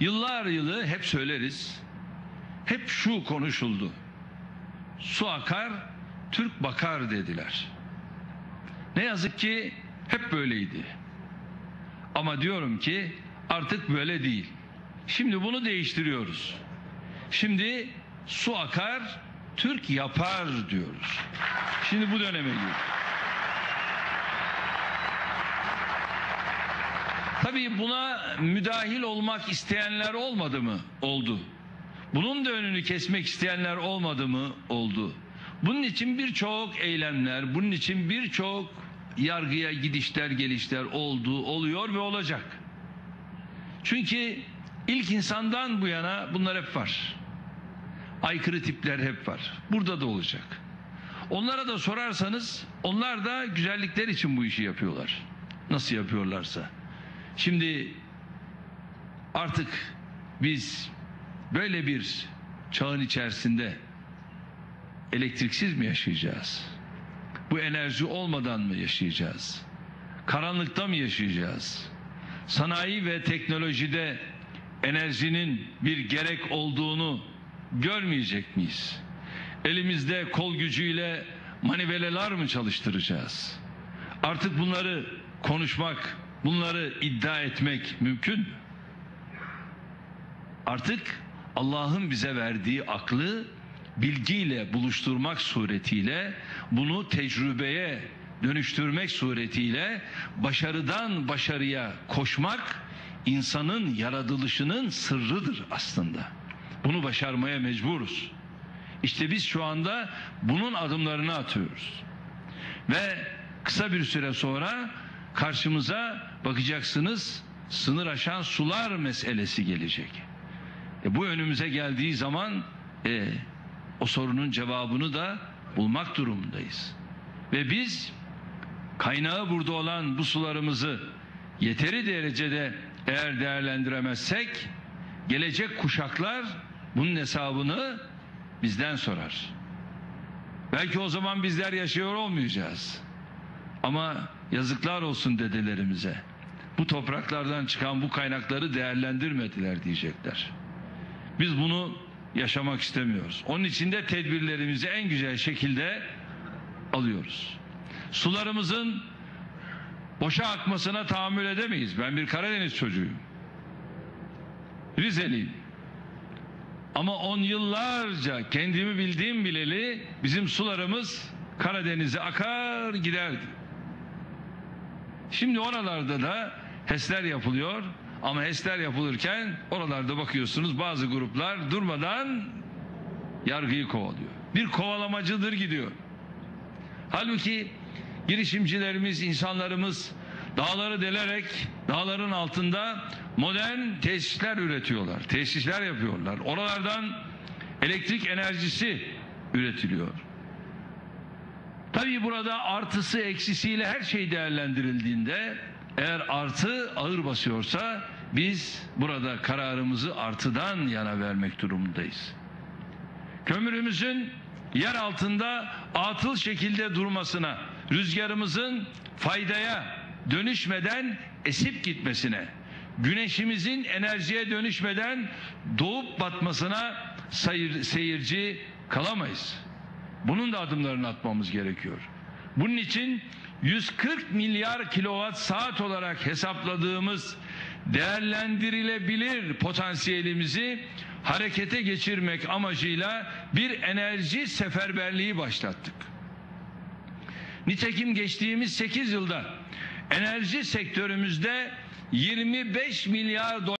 Yıllar yılı hep söyleriz. Hep şu konuşuldu. Su akar, Türk bakar dediler. Ne yazık ki hep böyleydi. Ama diyorum ki artık böyle değil. Şimdi bunu değiştiriyoruz. Şimdi su akar, Türk yapar diyoruz. Şimdi bu döneme giriyoruz. Tabii buna müdahil olmak isteyenler olmadı mı? Oldu. Bunun da önünü kesmek isteyenler olmadı mı? Oldu. Bunun için birçok eylemler, bunun için birçok yargıya gidişler, gelişler oldu, oluyor ve olacak. Çünkü ilk insandan bu yana bunlar hep var. Aykırı tipler hep var. Burada da olacak. Onlara da sorarsanız onlar da güzellikler için bu işi yapıyorlar. Nasıl yapıyorlarsa. Şimdi artık biz böyle bir çağın içerisinde elektriksiz mi yaşayacağız? Bu enerji olmadan mı yaşayacağız? Karanlıkta mı yaşayacağız? Sanayi ve teknolojide enerjinin bir gerek olduğunu görmeyecek miyiz? Elimizde kol gücüyle maniveleler mi çalıştıracağız? Artık bunları konuşmak, bunları iddia etmek mümkün mü? Artık Allah'ın bize verdiği aklı bilgiyle buluşturmak suretiyle bunu tecrübeye dönüştürmek suretiyle başarıdan başarıya koşmak insanın yaratılışının sırrıdır aslında. Bunu başarmaya mecburuz. İşte biz şu anda bunun adımlarını atıyoruz. Ve kısa bir süre sonra karşımıza bakacaksınız sınır aşan sular meselesi gelecek. E bu önümüze geldiği zaman e, o sorunun cevabını da bulmak durumundayız. Ve biz kaynağı burada olan bu sularımızı yeteri derecede eğer değerlendiremezsek gelecek kuşaklar bunun hesabını bizden sorar. Belki o zaman bizler yaşıyor olmayacağız. Ama yazıklar olsun dedelerimize. Bu topraklardan çıkan bu kaynakları değerlendirmediler diyecekler. Biz bunu yaşamak istemiyoruz. Onun için de tedbirlerimizi en güzel şekilde alıyoruz. Sularımızın boşa akmasına tahammül edemeyiz. Ben bir Karadeniz çocuğuyum. Rizeliyim. Ama on yıllarca kendimi bildiğim bileli bizim sularımız Karadeniz'e akar giderdi. Şimdi oralarda da HES'ler yapılıyor. Ama HES'ler yapılırken oralarda bakıyorsunuz bazı gruplar durmadan yargıyı kovalıyor. Bir kovalamacıdır gidiyor. Halbuki girişimcilerimiz, insanlarımız dağları delerek dağların altında modern tesisler üretiyorlar. Tesisler yapıyorlar. Oralardan elektrik enerjisi üretiliyor. Tabii burada artısı eksisiyle her şey değerlendirildiğinde eğer artı ağır basıyorsa biz burada kararımızı artıdan yana vermek durumundayız. Kömürümüzün yer altında atıl şekilde durmasına, rüzgarımızın faydaya dönüşmeden esip gitmesine, güneşimizin enerjiye dönüşmeden doğup batmasına seyir, seyirci kalamayız. Bunun da adımlarını atmamız gerekiyor. Bunun için 140 milyar kilowatt saat olarak hesapladığımız değerlendirilebilir potansiyelimizi harekete geçirmek amacıyla bir enerji seferberliği başlattık. Nitekim geçtiğimiz 8 yılda enerji sektörümüzde 25 milyar dolar